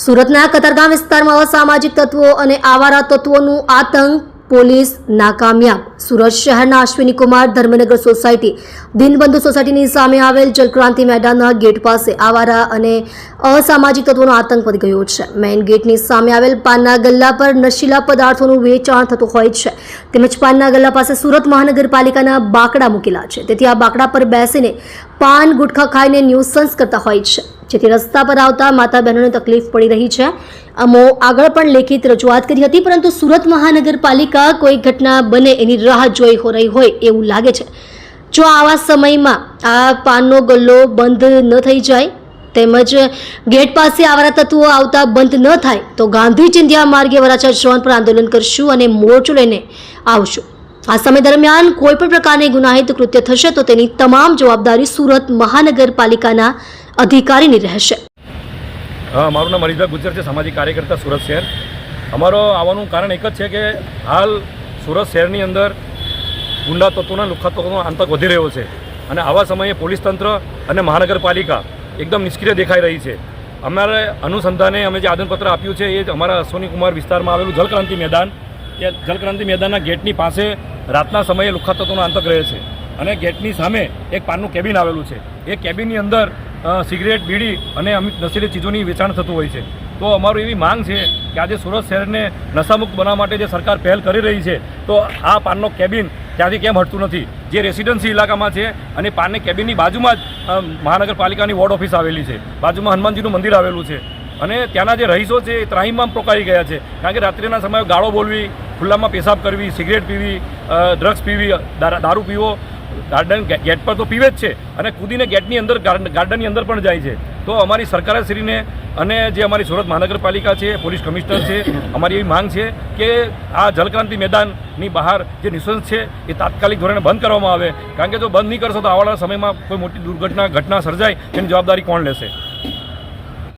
સુરતના કતારગામ વિસ્તારમાં અસામાજિક તત્વો અને આવારા તત્વોનું આતંક, પોલીસ નાકામયાબ સુરત શહેરના અશ્વિની કુમાર ધર્મનગર સોસાયટી, દિનબંધુ સોસાયટીની સામે આવેલ જલક્રાંતિ મેદાનના ગેટ પાસે આવારા અને અસામાજિક તત્વોનો આતંક વધી ગયો છે. મેઇન ગેટની સામે આવેલ પાનના ગલ્લા પર નશીલા પદાર્થોનું વેચાણ થતું હોય છે. તેમજ પાનના ગલ્લા પાસે સુરત મહાનગરપાલિકાના બાકડા મૂકેલા છે. તેથી આ બાકડા પર બેસીને પાન, ગુટખા ખાઈને ન્યુસન્સ કરતા હોય છે. જેથી રસ્તા પર આવતા માતા બહેનોને તકલીફ પડી રહી છે. અમો આગળ પણ લેખિત રજૂઆત કરી હતી, પરંતુ સુરત મહાનગરપાલિકા કોઈ ઘટના બને એની રાહ જોઈ હો રહી હોય એવું લાગે છે. જો આવા સમયમાં આ પાનનો ગલ્લો બંધ ન થઈ જાય, તેમજ ગેટ પાસે આવારા તત્વો આવતા બંધ ન થાય, તો ગાંધી ચિંધ્યા માર્ગે વરાછા જવાન પર આંદોલન કરશું અને મોરચો લઈને આવશું. આ સમય દરમિયાન કોઈ પણ પ્રકારની ગુનાહિત કૃત્ય થશે તો તેની તમામ જવાબદારી સુરત મહાનગરપાલિકાના અધિકારીની રહેશે. હા, મારું નામ હરીશભાઈ ગુજર છે, સામાજિક કાર્યકર્તા સુરત શહેર. અમારો આવવાનું કારણ એક જ છે કે હાલ સુરત શહેરની અંદર ગુંડા તત્વોના, લુખા તત્વોનો આતંક વધી રહ્યો છે. અને આવા સમયે પોલીસ તંત્ર અને મહાનગરપાલિકા એકદમ નિષ્ક્રિય દેખાઈ રહી છે. અમારે અનુસંધાને અમે જે આદનપત્ર આપ્યું છે એ અમારા અશ્વની કુમાર વિસ્તારમાં આવેલું જલક્રાંતિ મેદાન. એ જલક્રાંતિ મેદાનના ગેટની પાસે રાતના સમયે લુખાતત્વનો તત્વોનો આતંક રહે છે. અને ગેટની સામે એક પાનનું કેબિન આવેલું છે. એ કેબિનની અંદર સિગરેટ, બીડી અને અમિત નશીલી ચીજોની વેચાણ થતું હોય છે. તો અમારું એવી માંગ છે કે આજે સુરત શહેરને નશામુક્ત બનાવવા માટે જે સરકાર પહેલ કરી રહી છે, તો આ પાનનો કેબિન ત્યાંથી કેમ હટતું નથી? જે રેસિડન્સી ઇલાકામાં છે અને પાનને કેબિનની બાજુમાં જ મહાનગરપાલિકાની વોર્ડ ઓફિસ આવેલી છે. બાજુમાં હનુમાનજીનું મંદિર આવેલું છે. અને ત્યાંના જે રહીશો છે એ ત્રાહીમામ પ્રોકાઈ ગયા છે. કારણ કે રાત્રિના સમયે ગાળો બોલવી ખુલ્લામાં પેશાબ કરવી, સિગરેટ પીવી ડ્રગ્સ પીવી, દારા- પીવો ગાર્ડન ગેટ પર તો પીવે જ છે. અને કૂદીને ગેટની અંદર ગાર્ડનની અંદર પણ જાય છે. તો અમારી સરકારશ્રીને અને જે અમારી સુરત મહાનગરપાલિકા છે, પોલીસ કમિશનર છે, અમારી એવી માંગ છે કે આ જલક્રાંતિ મેદાનની બહાર જે નિઃશંસ છે, એ તાત્કાલિક ધોરણે બંધ કરવામાં આવે. કારણ કે જો બંધ નહીં કરશો તો આવવાના સમયમાં કોઈ મોટી દુર્ઘટના, ઘટના સર્જાય, તેની જવાબદારી કોણ લેશે?